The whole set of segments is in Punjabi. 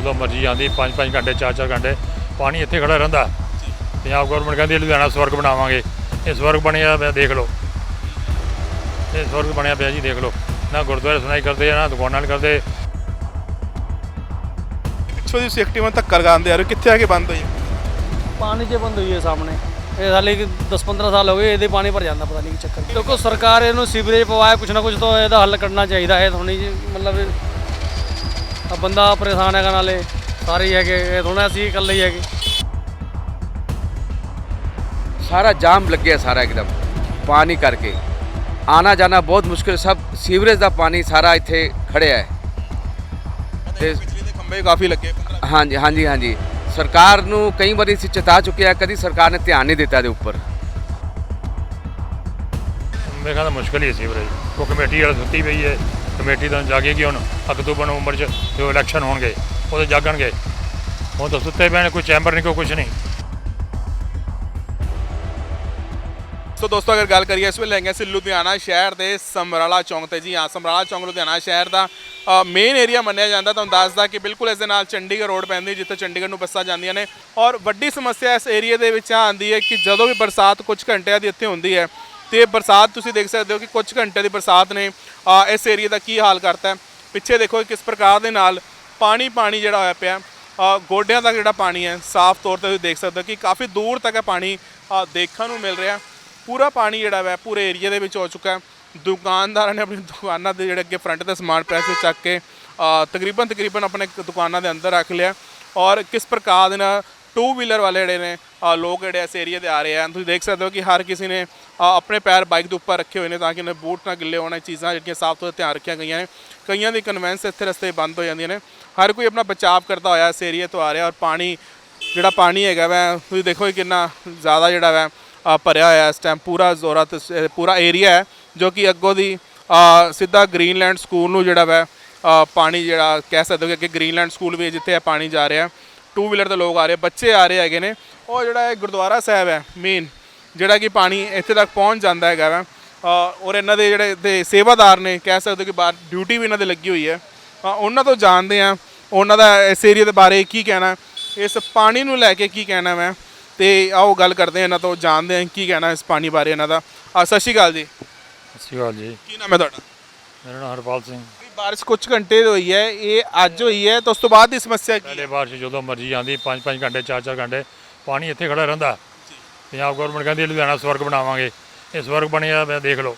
ਜਦੋਂ ਮਰਜ਼ੀ ਆਉਂਦੀ 5-5 ਘੰਟੇ 4-4 ਘੰਟੇ ਪਾਣੀ ਇੱਥੇ ਖੜਾ ਰਹਿੰਦਾ। ਪੰਜਾਬ ਗਵਰਨਮੈਂਟ ਕਹਿੰਦੀ ਲੁਧਿਆਣਾ ਸਵਰਗ ਬਣਾਵਾਂਗੇ। ਇਹ ਸਵਰਗ ਬਣਿਆ ਪਿਆ ਦੇਖ ਲਓ। ਇਹ ਸਵਰਗ ਬਣਿਆ ਪਿਆ ਜੀ ਦੇਖ ਲਓ। ਨਾ ਗੁਰਦੁਆਰੇ ਸੁਣਾਈ ਕਰਦੇ ਆ ਨਾ ਦੁਕਾਨਾਂ ਵਾਲੇ ਕਰਦੇ। ਪਿੱਛੋਂ ਦੀ ਸੇਫਟੀ ਮੈਂ ਧੱਕਾ ਲਗਾਉਂਦੇ ਆ ਰਹੇ ਕਿੱਥੇ ਆ ਕੇ ਬੰਦ ਹੋਈ? ਪਾਣੀ 'ਚ ਬੰਦ ਹੋਈ ਹੈ ਸਾਹਮਣੇ। ਇਹ ਹਾਲੇ 10-15 ਸਾਲ ਹੋ ਗਏ ਇਹਦੇ ਪਾਣੀ ਭਰ ਜਾਂਦਾ ਪਤਾ ਨਹੀਂ ਕੀ ਚੱਕਰ। ਦੇਖੋ ਸਰਕਾਰ ਇਹਨੂੰ ਸੀਵਰੇਜ ਪਵਾਏ ਕੁਛ ਨਾ ਕੁਛ ਤਾਂ ਇਹਦਾ ਹੱਲ ਕਰਨਾ ਚਾਹੀਦਾ। ਹੈ ਥੋੜੀ ਜੀ ਮਤਲਬ ਆ ਬੰਦਾ ਪਰੇਸ਼ਾਨ ਹੈਗਾ ਨਾਲੇ ਸਾਰੇ ਹੀ ਹੈਗੇ ਇਹ ਥੋੜਾ ਅਸੀਂ ਇਕੱਲੇ ਹੀ ਹੈਗੇ। ਸਾਰਾ ਜਾਮ ਲੱਗਿਆ ਸਾਰਾ ਇੱਕਦਮ ਪਾਣੀ ਕਰਕੇ। ਆਣਾ ਜਾਣਾ ਬਹੁਤ ਮੁਸ਼ਕਿਲ ਸਭ ਸੀਵਰੇਜ ਦਾ ਪਾਣੀ ਸਾਰਾ ਇੱਥੇ ਖੜਿਆ ਹੈ। ਤੇ ਬਿਜਲੀ ਦੇ ਖੰਭੇ ਕਾਫੀ ਲੱਗੇ 15 ਹਾਂਜੀ ਹਾਂਜੀ ਹਾਂਜੀ। ਸਰਕਾਰ ਨੂੰ ਕਈ ਵਾਰੀ ਅਸੀਂ ਚੇਤਾ ਚੁੱਕਿਆ ਕਦੀ ਸਰਕਾਰ ਨੇ ਧਿਆਨ ਨਹੀਂ ਦਿੱਤਾ ਇਹਦੇ ਉੱਪਰ। ਮੇਰੇ ਖਿਆਲ ਨਾਲ ਮੁਸ਼ਕਲ ਹੀ ਸੀ ਵੀਰੇ ਉਹ ਕਮੇਟੀ ਵਾਲੇ ਸੁੱਤੀ ਪਈ ਹੈ। ਕਮੇਟੀ ਤਾਂ ਜਾਗੇਗੀ ਹੁਣ ਅਕਤੂਬਰ ਨਵੰਬਰ ਚ ਜੋ ਇਲੈਕਸ਼ਨ ਹੋਣਗੇ ਉਹਦੇ ਜਾਗਣਗੇ। ਹੁਣ ਤਾਂ ਸੁੱਤੇ ਪਏ ਨੇ, ਕੋਈ ਚੈਂਬਰ ਨਹੀਂ, ਕੋਈ ਕੁਝ ਨਹੀਂ। ਸੋ ਦੋਸਤੋ, ਅਗਰ ਗੱਲ ਕਰੀਏ ਇਸ ਵੇਲੇ ਹੈਗੇ ਸੀ ਲੁਧਿਆਣਾ ਸ਼ਹਿਰ ਦੇ ਸਮਰਾਲਾ ਚੌਂਕ ਤੇ। ਜੀ ਹਾਂ, ਸਮਰਾਲਾ ਚੌਂਕ ਲੁਧਿਆਣਾ ਸ਼ਹਿਰ ਦਾ ਮੇਨ ਏਰੀਆ ਮੰਨਿਆ ਜਾਂਦਾ, ਤੁਹਾਨੂੰ ਦੱਸਦਾ ਕਿ ਬਿਲਕੁਲ ਇਸ ਦੇ ਨਾਲ ਚੰਡੀਗੜ੍ਹ ਰੋਡ ਪੈਂਦੀ, ਜਿੱਥੇ ਚੰਡੀਗੜ੍ਹ ਨੂੰ ਬੱਸਾਂ ਜਾਂਦੀਆਂ ਨੇ। ਔਰ ਵੱਡੀ ਸਮੱਸਿਆ ਇਸ ਏਰੀਆ ਦੇ ਵਿੱਚ ਆਉਂਦੀ ਹੈ ਕਿ ਜਦੋਂ ਵੀ ਬਰਸਾਤ ਕੁਝ ਘੰਟਿਆਂ ਦੀ ਇੱਥੇ ਹੁੰਦੀ ਹੈ ਤੇ ਬਰਸਾਤ ਤੁਸੀਂ ਦੇਖ ਸਕਦੇ ਹੋ ਕਿ ਕੁਝ ਘੰਟੇ ਦੀ ਬਰਸਾਤ ਨੇ ਇਸ ਏਰੀਆ ਦਾ ਕੀ ਹਾਲ ਕਰਤਾ ਪਿੱਛੇ ਦੇਖੋ ਕਿਸ ਪ੍ਰਕਾਰ ਦੇ ਨਾਲ ਪਾਣੀ ਪਾਣੀ ਜਿਹੜਾ ਹੋਇਆ ਪਿਆ ਗੋਡਿਆਂ ਤੱਕ ਜਿਹੜਾ ਪਾਣੀ ਹੈ, ਸਾਫ਼ ਤੌਰ ਤੇ ਤੁਸੀਂ ਦੇਖ ਸਕਦੇ ਹੋ ਕਿ ਕਾਫੀ ਦੂਰ ਤੱਕ ਹੈ ਪਾਣੀ ਦੇਖਣ ਨੂੰ ਮਿਲ ਰਿਹਾ। ਪੂਰਾ ਪਾਣੀ ਜਿਹੜਾ ਵੈ, ਪੂਰੇ ਏਰੀਆ ਦੇ ਵਿੱਚ ਹੋ ਚੁੱਕਾ ਹੈ। ਦੁਕਾਨਦਾਰਾਂ ਨੇ ਆਪਣੀ ਦੁਕਾਨਾਂ ਦੇ ਜਿਹੜੇ ਅੱਗੇ ਫਰੰਟ ਦਾ ਸਮਾਨ ਪਿਆ ਸੀ ਚੱਕ ਕੇ ਤਕਰੀਬਨ ਤਕਰੀਬਨ ਆਪਣੇ ਦੁਕਾਨਾਂ ਦੇ ਅੰਦਰ ਰੱਖ ਲਿਆ। ਔਰ ਕਿਸ ਪ੍ਰਕਾਰ ਦੇ ਨਾਲ ਟੂ ਵੀਲਰ ਵਾਲੇ ਜਿਹੜੇ ਨੇ ਲੋਕ ਜਿਹੜੇ ਇਸ ਏਰੀਆ 'ਤੇ ਆ ਰਹੇ ਆ। ਤੁਸੀਂ ਦੇਖ ਸਕਦੇ ਹੋ ਕਿ ਹਰ ਕਿਸੇ ਨੇ ਆਪਣੇ ਪੈਰ ਬਾਈਕ ਦੇ ਉੱਪਰ ਰੱਖੇ ਹੋਏ ਨੇ ਤਾਂ ਕਿ ਉਹਨਾਂ ਦੇ ਬੂਟ ਨਾ ਗਿੱਲੇ ਹੋਣ, ਇਹ ਚੀਜ਼ਾਂ ਜਿਹੜੀਆਂ ਸਾਫ਼ ਤੌਰ 'ਤੇ ਧਿਆਨ ਰੱਖੀਆਂ ਗਈਆਂ ਨੇ। ਕਈਆਂ ਦੀ ਕਨਵੈਂਸ ਇੱਥੇ ਰਸਤੇ ਬੰਦ ਹੋ ਜਾਂਦੀਆਂ ਨੇ। ਹਰ ਕੋਈ ਆਪਣਾ ਬਚਾਅ ਕਰਦਾ ਹੋਇਆ ਇਸ ਏਰੀਆ ਤੋਂ ਆ ਰਿਹਾ ਔਰ ਪਾਣੀ, ਜਿਹੜਾ ਪਾਣੀ ਹੈਗਾ ਵੈ, ਤੁਸੀਂ ਦੇਖੋ ਕਿੰਨਾ ਜ਼ਿਆਦਾ ਜਿਹੜਾ ਵੈ ਭਰਿਆ ਹੋਇਆ ਇਸ ਟਾਈਮ ਪੂਰਾ ਜ਼ੋਰਾ ਤੇ ਪੂਰਾ ਏਰੀਆ ਹੈ, ਜੋ ਕਿ ਅੱਗੋਂ ਦੀ ਸਿੱਧਾ ਗ੍ਰੀਨਲੈਂਡ ਸਕੂਲ ਨੂੰ ਜਿਹੜਾ ਵੈ ਪਾਣੀ ਜਿਹੜਾ ਕਹਿ ਸਕਦੇ ਹੋ ਕਿ ਅੱਗੇ ਗ੍ਰੀਨਲੈਂਡ ਸਕੂਲ ਵੀ ਜਿੱਥੇ ਇਹ ਪਾਣੀ ਜਾ ਰਿਹਾ। ਟੂ ਵੀਲਰ ਦੇ ਲੋਕ ਆ ਰਹੇ ਬੱਚੇ ਆ ਰਹੇ ਹੈਗੇ ਨੇ। ਉਹ ਜਿਹੜਾ ਇਹ ਗੁਰਦੁਆਰਾ ਸਾਹਿਬ ਹੈ ਮੇਨ ਜਿਹੜਾ ਕਿ ਪਾਣੀ ਇੱਥੇ ਤੱਕ ਪਹੁੰਚ ਜਾਂਦਾ ਹੈਗਾ ਵੈ। ਔਰ ਇਹਨਾਂ ਦੇ ਜਿਹੜੇ ਤੇ ਸੇਵਾਦਾਰ ਨੇ ਕਹਿ ਸਕਦੇ ਕਿ ਬਾਹਰ ਡਿਊਟੀ ਵੀ ਇਹਨਾਂ ਦੇ ਲੱਗੀ ਹੋਈ ਹੈ। ਉਹਨਾਂ ਤੋਂ ਜਾਣਦੇ ਆ ਉਹਨਾਂ ਦਾ ਇਸ ਏਰੀਆ ਦੇ ਬਾਰੇ ਕੀ ਕਹਿਣਾ। ਇਸ ਪਾਣੀ ਨੂੰ ਲੈ ਕੇ ਕੀ ਕਹਿਣਾ ਮੈਂ ਤੇ ਆਓ ਗੱਲ ਕਰਦੇ ਹਾਂ ਇਹਨਾਂ ਤੋਂ ਜਾਣਦੇ ਹਾਂ ਕੀ ਕਹਿਣਾ ਇਸ ਪਾਣੀ ਬਾਰੇ ਇਹਨਾਂ ਦਾ। ਆ ਸਤਿ ਸ਼੍ਰੀ ਅਕਾਲ ਜੀ। ਸਤਿ ਸ਼੍ਰੀ ਅਕਾਲ ਜੀ। ਕੀ ਨਾਮ ਹੈ ਤੁਹਾਡਾ? ਮੇਰਾ ਨਾਮ ਹਰਪਾਲ ਸਿੰਘ। ਬਾਰਿਸ਼ ਕੁਝ ਘੰਟੇ ਹੋਈ ਹੈ ਇਹ ਅੱਜ ਹੋਈ ਹੈ ਤਾਂ ਉਸ ਤੋਂ ਬਾਅਦ ਦੀ ਸਮੱਸਿਆ ਕੀ ਪਹਿਲੇ ਬਾਰਿਸ਼ ਜਦੋਂ ਮਰਜ਼ੀ ਆਉਂਦੀ 5-5 ਘੰਟੇ 4-4 ਘੰਟੇ ਪਾਣੀ ਇੱਥੇ ਖੜਾ ਰਹਿੰਦਾ ਪੰਜਾਬ ਗਵਰਨਮੈਂਟ ਕਹਿੰਦੀ ਲੁਧਿਆਣਾ ਸਵਰਗ ਬਣਾਵਾਂਗੇ ਇਹ ਸਵਰਗ ਬਣਿਆ ਪਿਆ ਦੇਖ ਲਓ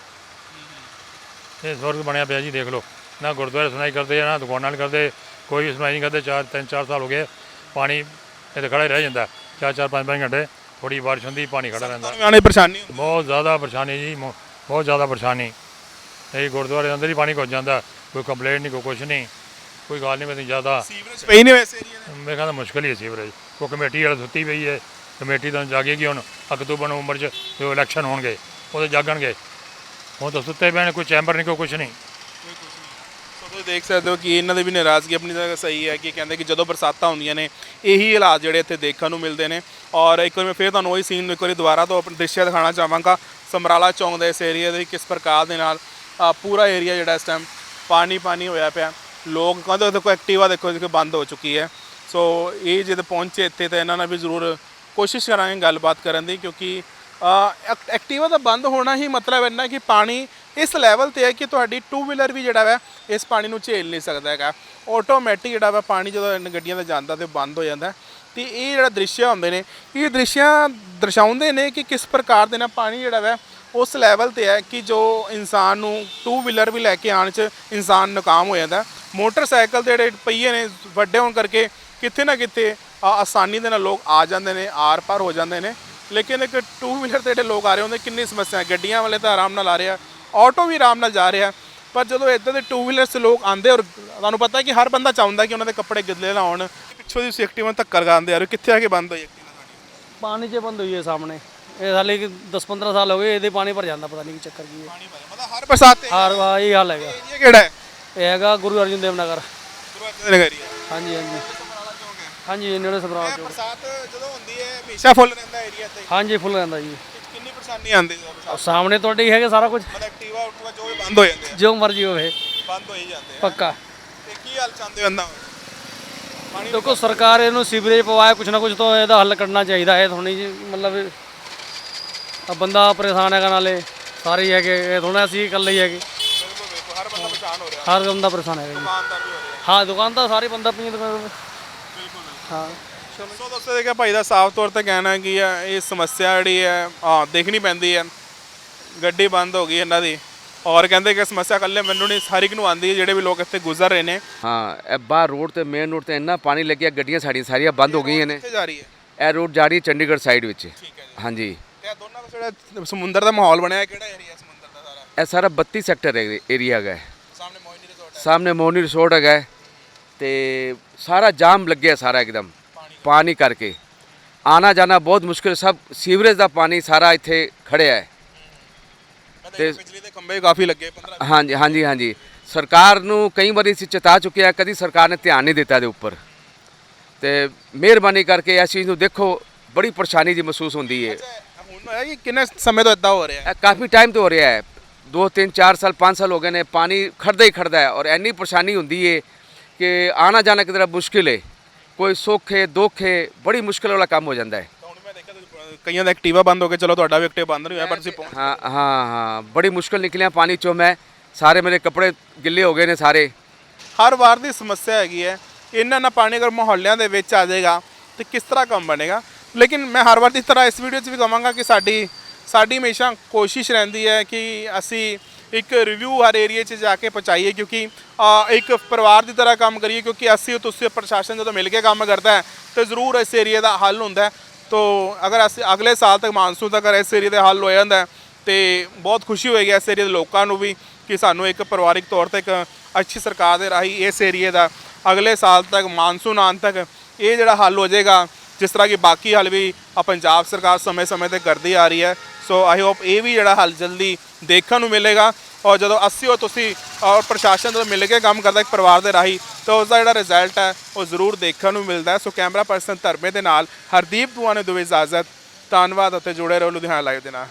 ਇਹ ਸਵਰਗ ਬਣਿਆ ਪਿਆ ਜੀ ਦੇਖ ਲਓ ਨਾ ਗੁਰਦੁਆਰੇ ਸੁਣਾਈ ਕਰਦੇ ਆ ਨਾ ਦੁਕਾਨਾਂ ਵਾਲੇ ਕਰਦੇ ਕੋਈ ਸੁਣਾਈ ਨਹੀਂ ਕਰਦੇ ਚਾਰ ਤਿੰਨ ਚਾਰ ਸਾਲ ਹੋ ਗਏ ਪਾਣੀ ਇੱਥੇ ਖੜਾ ਹੀ ਰਹਿ ਜਾਂਦਾ ਚਾਰ ਚਾਰ ਪੰਜ ਪੰਜ ਘੰਟੇ ਥੋੜੀ ਬਾਰਿਸ਼ ਹੁੰਦੀ ਪਾਣੀ ਖੜਾ ਰਹਿੰਦਾ ਆਣੇ ਪਰੇਸ਼ਾਨੀ ਬਹੁਤ ਜ਼ਿਆਦਾ ਪਰੇਸ਼ਾਨੀ ਜੀ ਬਹੁਤ ਜ਼ਿਆਦਾ ਪਰੇਸ਼ਾਨੀ ਇਹ ਗੁਰਦੁਆਰੇ ਅੰਦਰ ਹੀ ਪਾਣੀ ਘੁੱਸ ਜਾਂਦਾ ਕੋਈ ਕੰਪਲੇਂਟ ਨਹੀਂ ਕੋਈ ਕੁਛ ਨਹੀਂ ਕੋਈ ਗੱਲ ਨਹੀਂ ਮੈਨੂੰ ਜ਼ਿਆਦਾ ਸੀਵਰੇਜ ਪਈ ਨਹੀਂ ਵੈਸੇ ਏਰੀਆ ਦੇ? ਮੇਰੇ ਨਾਲ ਮੁਸ਼ਕਲ ਹੀ ਹੈ ਸੀਵਰੇਜ ਉਹ ਕਮੇਟੀ ਵਾਲੇ ਸੁੱਤੀ ਪਈ ਹੈ ਕਮੇਟੀ ਤਾਂ ਜਾਗੇਗੀ ਹੁਣ ਅਕਤੂਬਰ ਨਵੰਬਰ ਚ ਜੋ ਇਲੈਕਸ਼ਨ ਹੋਣਗੇ ਉਹਦੇ ਜਾਗਣਗੇ। ਹੁਣ ਤਾਂ ਸੁੱਤੇ ਪਏ ਨੇ ਕੋਈ ਚੈਂਬਰ ਨਹੀਂ ਕੋਈ ਕੁਛ ਨਹੀਂ। ਸੋ ਤੁਸੀਂ ਦੇਖ ਸਕਦੇ ਹੋ ਕਿ ਇਹਨਾਂ ਦੀ ਵੀ ਨਾਰਾਜ਼ਗੀ ਆਪਣੀ ਜਗ੍ਹਾ ਸਹੀ ਹੈ ਕਿ ਕਹਿੰਦੇ ਕਿ ਜਦੋਂ ਬਰਸਾਤਾਂ ਹੁੰਦੀਆਂ ਨੇ ਇਹੀ ਹਾਲਾਤ ਜਿਹੜੇ ਇੱਥੇ ਦੇਖਣ ਨੂੰ ਮਿਲਦੇ ਨੇ। ਔਰ ਇੱਕ ਵਾਰ ਮੈਂ ਫਿਰ ਤੁਹਾਨੂੰ ਉਹੀ ਸੀਨ ਇੱਕ ਵਾਰੀ ਦੁਬਾਰਾ ਤੋਂ ਆਪਣਾ ਦ੍ਰਿਸ਼ ਦਿਖਾਉਣਾ ਚਾਹਾਂਗਾ। ਸਮਰਾਲਾ ਚੌਂਕ ਦੇ ਇਸ ਏਰੀਆ ਦੇ ਕਿਸ ਪ੍ਰਕਾਰ ਦੇ ਨਾਲ ਅ, ਪੂਰਾ ਏਰੀਆ ਜਿਹੜਾ ਇਸ ਟਾਈਮ ਪਾਣੀ ਪਾਣੀ ਹੋਇਆ ਪਿਆ। ਲੋਕ ਕਹਿੰਦੇ ਦੇਖੋ ਐਕਟਿਵਾ ਦੇਖੋ ਦੇਖੋ ਬੰਦ ਹੋ ਚੁੱਕੀ ਹੈ। ਸੋ ਇਹ ਜਦੋਂ ਪਹੁੰਚੇ ਇੱਥੇ ਤਾਂ ਇਹਨਾਂ ਨਾਲ ਵੀ ਜ਼ਰੂਰ ਕੋਸ਼ਿਸ਼ ਕਰਾਂਗੇ ਗੱਲਬਾਤ ਕਰਨ ਦੀ, ਕਿਉਂਕਿ ਐਕ- ਐਕਟਿਵਾ ਦਾ ਬੰਦ ਹੋਣਾ ਹੀ ਮਤਲਬ ਇੰਨਾ ਕਿ ਪਾਣੀ ਇਸ ਲੈਵਲ ਤੇ ਹੈ ਕਿ ਤੁਹਾਡੀ ਟੂ ਵੀਲਰ ਵੀ ਜਿਹੜਾ ਵਾ, ਇਸ ਪਾਣੀ ਨੂੰ ਝੇਲ ਨਹੀਂ ਸਕਦਾ ਹੈਗਾ। ਆਟੋਮੈਟਿਕ ਜਿਹੜਾ ਵਾ ਪਾਣੀ ਜਦੋਂ ਇਹਨਾਂ ਗੱਡੀਆਂ ਤੇ ਜਾਂਦਾ ਤੇ ਬੰਦ ਹੋ ਜਾਂਦਾ। ਤੇ ਇਹ ਜਿਹੜਾ ਦ੍ਰਿਸ਼ਯ ਹੁੰਦੇ ਨੇ, ਇਹ ਦ੍ਰਿਸ਼ਯ ਦਰਸਾਉਂਦੇ ਨੇ ਕਿ ਕਿਸ ਪ੍ਰਕਾਰ ਦੇ ਨਾਲ ਪਾਣੀ ਜਿਹੜਾ ਵਾ ਉਸ ਲੈਵਲ ਤੇ ਹੈ ਕਿ ਜੋ ਇਨਸਾਨ ਨੂੰ ਟੂ ਵੀਲਰ ਵੀ ਲੈ ਕੇ ਆਉਣ 'ਚ ਇਨਸਾਨ ਨਾਕਾਮ ਹੋ ਜਾਂਦਾ ਮੋਟਰਸਾਈਕਲ ਦੇ ਜਿਹੜੇ ਪਹੀਏ ਨੇ, ਵੱਡੇ ਹੋਣ ਕਰਕੇ ਕਿੱਥੇ ਨਾ ਕਿਤੇ ਆ- ਆਸਾਨੀ ਦੇ ਨਾਲ ਲੋਕ ਆ ਜਾਂਦੇ ਨੇ, ਆਰ ਪਾਰ ਹੋ ਜਾਂਦੇ ਨੇ। ਲੇਕਿਨ ਇੱਕ ਟੂ ਵੀਲਰ ਤੇ ਜਿਹੜੇ ਲੋਕ ਆ ਰਹੇ ਹੁੰਦੇ ਕਿੰਨੀ ਸਮੱਸਿਆ ਗੱਡੀਆਂ ਵਾਲੇ ਤਾਂ ਆਰਾਮ ਨਾਲ ਆ ਰਿਹਾ ਆਟੋ ਵੀ ਆਰਾਮ ਨਾਲ ਜਾ ਰਿਹਾ ਪਰ ਜਦੋਂ ਇਦਾਂ ਦੇ ਟੂ ਵੀਲਰਸ ਤੇ ਲੋਕ ਆਉਂਦੇ ਔਰ ਤੁਹਾਨੂੰ ਪਤਾ ਕਿ ਹਰ ਬੰਦਾ ਚਾਹੁੰਦਾ ਕਿ ਉਹਨਾਂ ਦੇ ਕੱਪੜੇ ਗਿੱਲੇ ਨਾ ਹੋਣ। ਪਿੱਛੋਂ ਦੀ ਸੇਫਟੀ ਮੈਂ ਧੱਕਰ ਲਗਾਉਂਦੇ ਆ ਰਹੇ ਕਿੱਥੇ ਆ ਕੇ ਬੰਦ ਹੋਈ ਐਕਟਿਵਾ ਸਾਡੀ ਪਾਣੀ 'ਚ ਬੰਦ ਹੋਈ ਹੈ ਸਾਹਮਣੇ। ਇਹ ਹਾਲੇ 10-15 ਸਾਲ ਹੋ ਗਏ ਇਹਦੇ ਪਾਣੀ ਭਰ ਜਾਂਦਾ ਪਤਾ ਨਹੀਂ ਕੀ ਚੱਕਰ ਕੀ ਹੈ। ਪਾਣੀ ਭਰਿਆ ਮਤਲਬ ਹਰ ਬਰਸਾਤ ਤੇ? ਹਾਰ ਵਾ ਇਹ ਹਾਲ ਹੈਗਾ। ਏਰੀਆ ਕਿਹੜਾ ਹੈ? ਇਹ ਹੈਗਾ ਗੁਰੂ ਅਰਜਨ ਦੇਵ ਨਗਰ। ਗੁਰੂ ਅਰਜਨ ਦੇਵ ਨਗਰ ਏਰੀਆ ਹਾਂਜੀ ਹਾਂਜੀ। ਸਮਰਾਲਾ ਚੌਂਕ ਹੈ। ਹਾਂਜੀ ਨੇੜੇ ਸਭਰਾ ਚੌਕ। ਬਰਸਾਤ ਜਦੋਂ ਹੁੰਦੀ ਹੈ ਹਮੇਸ਼ਾ ਫੁੱਲ ਰਹਿੰਦਾ ਏਰੀਆ ਤੇ? ਹਾਂਜੀ ਫੁੱਲ ਰਹਿੰਦਾ ਜੀ। ਕਿੰਨੀ ਪਰੇਸ਼ਾਨੀ ਆਉਂਦੀ ਹੈ ਸਾਹਮਣੇ ਤੁਹਾਡੇ ਹੀ ਹੈਗੇ ਸਾਰਾ ਕੁਝ। ਮਤਲਬ ਐਕਟਿਵਾ ਉਟਵਾ ਜੋ ਵੀ ਬੰਦ ਹੋ ਜਾਂਦੇ ਆ। ਜੋ ਮਰਜ਼ੀ ਹੋਵੇ। ਬੰਦ ਹੋ ਹੀ ਜਾਂਦੇ ਪੱਕਾ। ਤੇ ਕੀ ਹਾਲ ਚਾਹੁੰਦੇ ਹੋ ਅੰਦਾ ਦੇਖੋ ਸਰਕਾਰ ਇਹਨੂੰ ਸੀਵਰੇਜ ਪਵਾਏ ਕੁਛ ਨਾ ਕੁਛ ਤਾਂ ਇਹਦਾ ਹੱਲ ਕਰਨਾ ਚਾਹੀਦਾ। ਹੈ ਥੋੜੀ ਜੀ ਮਤਲਬ ਆ ਬੰਦਾ ਪਰੇਸ਼ਾਨ ਹੈਗਾ ਨਾਲੇ ਸਾਰੇ ਹੈਗੇ ਇਹ ਥੋੜਾ ਅਸੀਂ ਇਕੱਲੇ ਹੀ ਹੈਗੇ। ਬਿਲਕੁਲ ਬਿਲਕੁਲ ਹਰ ਬੰਦਾ ਪਛਾਣ ਹੋ ਰਿਹਾ ਹਰ ਬੰਦਾ ਪਰੇਸ਼ਾਨ ਹੈਗਾ ਜੀ। ਦੁਕਾਨਦਾਰ ਵੀ ਹੋ ਰਿਹਾ ਹਾਂ ਦੁਕਾਨ ਤਾਂ ਸਾਰੇ ਬੰਦਾ ਆਪਣੀ ਦੁਕਾਨ ਬਿਲਕੁਲ ਹਾਂ। ਸੋ ਦੋਸਤੋ ਦੇਖਿਆ ਭਾਈ ਦਾ ਸਾਫ਼ ਤੌਰ ਤੇ ਕਹਿਣਾ ਕੀ ਹੈ ਇਹ ਸਮੱਸਿਆ ਜਿਹੜੀ ਹੈ ਆ ਦੇਖਣੀ ਪੈਂਦੀ ਹੈ। ਗੱਡੀ ਬੰਦ ਹੋ ਗਈ ਇਹਨਾਂ ਦੀ। ਔਰ ਕਹਿੰਦੇ ਕਿ ਸਮੱਸਿਆ ਇਕੱਲੇ ਮੈਨੂੰ ਨਹੀਂ ਸਾਰੀ ਨੂੰ ਆਂਦੀ ਹੈ ਜਿਹੜੇ ਵੀ ਲੋਕ ਇੱਥੇ ਗੁਜ਼ਰ ਰਹੇ ਨੇ। ਹਾਂ ਇਹ ਬਾਹਰ ਰੋਡ ਤੇ ਮੇਨ ਰੋਡ ਤੇ ਇੰਨਾ ਪਾਣੀ ਲੱਗਿਆ ਗੱਡੀਆਂ ਸਾਡੀਆਂ ਸਾਰੀਆਂ ਬੰਦ ਹੋ ਗਈਆਂ ਨੇ। ਕਿੱਥੇ ਜਾ ਰਹੀ ਹੈ? ਇਹ ਰੋਡ ਜਾ ਰਹੀ ਹੈ ਚੰਡੀਗੜ੍ਹ ਸਾਈਡ ਵਿੱਚ। ਠੀਕ ਹੈ ਜੀ। ਹਾਂਜੀ। ਦਾ ਜਿਹੜਾ ਸਮੁੰਦਰ ਦਾ ਮਾਹੌਲ ਬਣਿਆ ਹੈ, ਕਿਹੜਾ ਏਰੀਆ ਸਮੁੰਦਰ ਦਾ ਸਾਰਾ? ਇਹ ਸਾਰਾ 32 ਸੈਕਟਰ ਏਰੀਆ ਹੈਗਾ ਹੈ। ਸਾਹਮਣੇ ਮੋਇਨੀ ਰਿਜ਼ੋਰਟ ਹੈ। ਸਾਹਮਣੇ ਮੋਨੀ ਰਿਸੋਰਟ ਹੈਗਾ ਹੈ ਤੇ ਸਾਰਾ ਜਾਮ ਲੱਗਿਆ ਸਾਰਾ ਇੱਕਦਮ। ਪਾਣੀ ਕਰਕੇ। ਆਣਾ ਜਾਣਾ ਬਹੁਤ ਮੁਸ਼ਕਿਲ ਸਭ ਸੀਵਰੇਜ ਦਾ ਪਾਣੀ ਸਾਰਾ ਇੱਥੇ ਖੜਿਆ ਹੈ। ਤੇ ਬਿਜਲੀ ਦੇ ਖੰਭੇ ਕਾਫੀ ਲੱਗੇ 15 ਹਾਂਜੀ ਹਾਂਜੀ ਹਾਂਜੀ। ਸਰਕਾਰ ਨੂੰ ਕਈ ਵਾਰੀ ਅਸੀਂ ਚੇਤਾ ਚੁੱਕਿਆ ਕਦੀ ਸਰਕਾਰ ਨੇ ਧਿਆਨ ਨਹੀਂ ਦਿੱਤਾ ਇਹਦੇ ਉੱਪਰ। ਤੇ ਮਿਹਰਬਾਨੀ ਕਰਕੇ ਇਸ ਚੀਜ਼ ਨੂੰ ਦੇਖੋ ਬੜੀ ਪਰੇਸ਼ਾਨੀ ਜੀ ਮਹਿਸੂਸ ਹੁੰਦੀ ਹੈ। ਕਿ ਕਿੰਨੇ ਸਮੇਂ ਤੋਂ ਇਦਾਂ ਹੋ ਰਿਹਾ ਹੈ? ਇਹ ਕਾਫੀ ਟਾਈਮ ਤੋਂ ਹੋ ਰਿਹਾ ਹੈ। 2 3 4 ਸਾਲ 5 ਸਾਲ ਹੋ ਗਏ ਨੇ ਪਾਣੀ ਖੜਦਾ ਹੀ ਖੜਦਾ ਹੈ ਔਰ ਇੰਨੀ ਪਰੇਸ਼ਾਨੀ ਹੁੰਦੀ ਹੈ ਕਿ ਆਣਾ ਜਾਣਾ ਕਿਧਰ ਮੁਸ਼ਕਿਲ ਹੈ ਕੋਈ ਸੁੱਖ ਹੈ ਦੁੱਖ ਹੈ ਬੜੀ ਮੁਸ਼ਕਿਲ ਵਾਲਾ ਕੰਮ ਹੋ ਜਾਂਦਾ ਹੈ। ਤਾਂ ਹੁਣ ਮੈਂ ਦੇਖਿਆ ਤੁਸੀਂ, ਕਈਆਂ ਦਾ ਐਕਟਿਵਾ ਬੰਦ ਹੋ ਗਿਆ ਚਲੋ ਤੁਹਾਡਾ ਵੀ ਐਕਟਿਵਾ ਬੰਦ ਨਹੀਂ ਹੋਇਆ ਪਰ ਤੁਸੀਂ ਪਹੁੰਚ ਹਾਂ ਹਾਂ ਹਾਂ ਬੜੀ ਮੁਸ਼ਕਿਲ ਨਿਕਲਿਆ ਪਾਣੀ ਚੋਂ ਮੈਂ। ਸਾਰੇ ਮੇਰੇ ਕੱਪੜੇ ਗਿੱਲੇ ਹੋ ਗਏ ਨੇ ਸਾਰੇ। ਹਰ ਵਾਰ ਦੀ ਸਮੱਸਿਆ ਹੈਗੀ ਹੈ। ਇਹਨਾਂ ਨਾ ਪਾਣੀ ਅਗਰ ਮੁਹੱਲਿਆਂ ਦੇ ਵਿੱਚ ਆ ਜਾਏਗਾ ਤੇ ਕਿਸ ਤਰ੍ਹਾਂ ਕੰਮ ਬਣੇਗਾ? ਲੇਕਿਨ ਮੈਂ ਹਰ ਵਾਰ ਦੀ ਤਰ੍ਹਾਂ ਇਸ ਵੀਡੀਓ 'ਚ ਵੀ ਕਹਾਂਗਾ ਕਿ ਸਾਡੀ ਸਾਡੀ ਹਮੇਸ਼ਾ ਕੋਸ਼ਿਸ਼ ਰਹਿੰਦੀ ਹੈ ਕਿ ਅਸੀਂ ਇੱਕ ਰਿਵਿਊ ਹਰ ਏਰੀਆ 'ਚ ਜਾ ਕੇ ਪਹੁੰਚਾਈਏ ਕਿਉਂਕਿ ਇੱਕ ਪਰਿਵਾਰ ਦੀ ਤਰ੍ਹਾਂ ਕੰਮ ਕਰੀਏ ਕਿਉਂਕਿ ਅਸੀਂ ਤੁਸੀਂ ਪ੍ਰਸ਼ਾਸਨ ਜਦੋਂ ਮਿਲ ਕੇ ਕੰਮ ਕਰਦਾ ਹੈ, ਤੇ ਜ਼ਰੂਰ ਇਸ ਏਰੀਆ ਦਾ ਹੱਲ ਹੁੰਦਾ ਹੈ। ਤੋ, ਅਗਰ ਅਸੀਂ ਅਗਲੇ ਸਾਲ ਤੱਕ ਮਾਨਸੂਨ ਤੱਕ ਇਸ ਏਰੀਆ ਦਾ ਹੱਲ ਹੋ ਜਾਂਦਾ ਹੈ, ਤੇ ਬਹੁਤ ਖੁਸ਼ੀ ਹੋਏਗੀ ਇਸ ਏਰੀਆ ਦੇ ਲੋਕਾਂ ਨੂੰ ਵੀ ਕਿ ਸਾਨੂੰ ਇੱਕ ਪਰਿਵਾਰਿਕ ਤੌਰ ਤੇ ਇੱਕ ਅੱਛੀ ਸਰਕਾਰ ਦੇ ਰਾਹੀਂ ਇਸ ਏਰੀਏ ਦਾ ਅਗਲੇ ਸਾਲ ਤੱਕ ਮਾਨਸੂਨ ਆਉਣ ਤੱਕ ਇਹ ਜਿਹੜਾ ਹੱਲ ਹੋ ਜਾਏਗਾ ਜਿਸ ਤਰ੍ਹਾਂ ਕਿ ਬਾਕੀ ਹੱਲ ਵੀ ਪੰਜਾਬ ਸਰਕਾਰ ਸਮੇਂ-ਸਮੇਂ ਤੇ ਕਰਦੀ ਆ ਰਹੀ ਹੈ। ਸੋ ਆਈ ਹੋਪ ਇਹ ਵੀ ਜਿਹੜਾ ਹੱਲ ਜਲਦੀ ਦੇਖਣ ਨੂੰ ਮਿਲੇਗਾ ਔਰ ਜਦੋਂ ਅਸੀਂ ਉਹ ਤੁਸੀਂ ਔਰ ਪ੍ਰਸ਼ਾਸਨ ਜਦੋਂ ਮਿਲ ਕੇ ਕੰਮ ਕਰਦਾ ਇੱਕ ਪਰਿਵਾਰ ਦੇ ਰਾਹੀਂ, ਤਾਂ ਉਸ ਦਾ ਜਿਹੜਾ ਰਿਜ਼ਲਟ ਹੈ, ਉਹ ਜ਼ਰੂਰ ਦੇਖਣ ਨੂੰ ਮਿਲਦਾ ਸੋ ਕੈਮਰਾ ਪਰਸਨ ਧਰਮੇ ਦੇ ਨਾਲ ਹਰਦੀਪ ਦੁਆ ਨੇ ਦੁਵੇ ਇਜਾਜ਼ਤ। ਧੰਨਵਾਦ ਅਤੇ ਜੁੜੇ ਰਹੋ ਲੁਧਿਆਣਾ ਲਾਈਵ ਦੇ ਨਾਲ।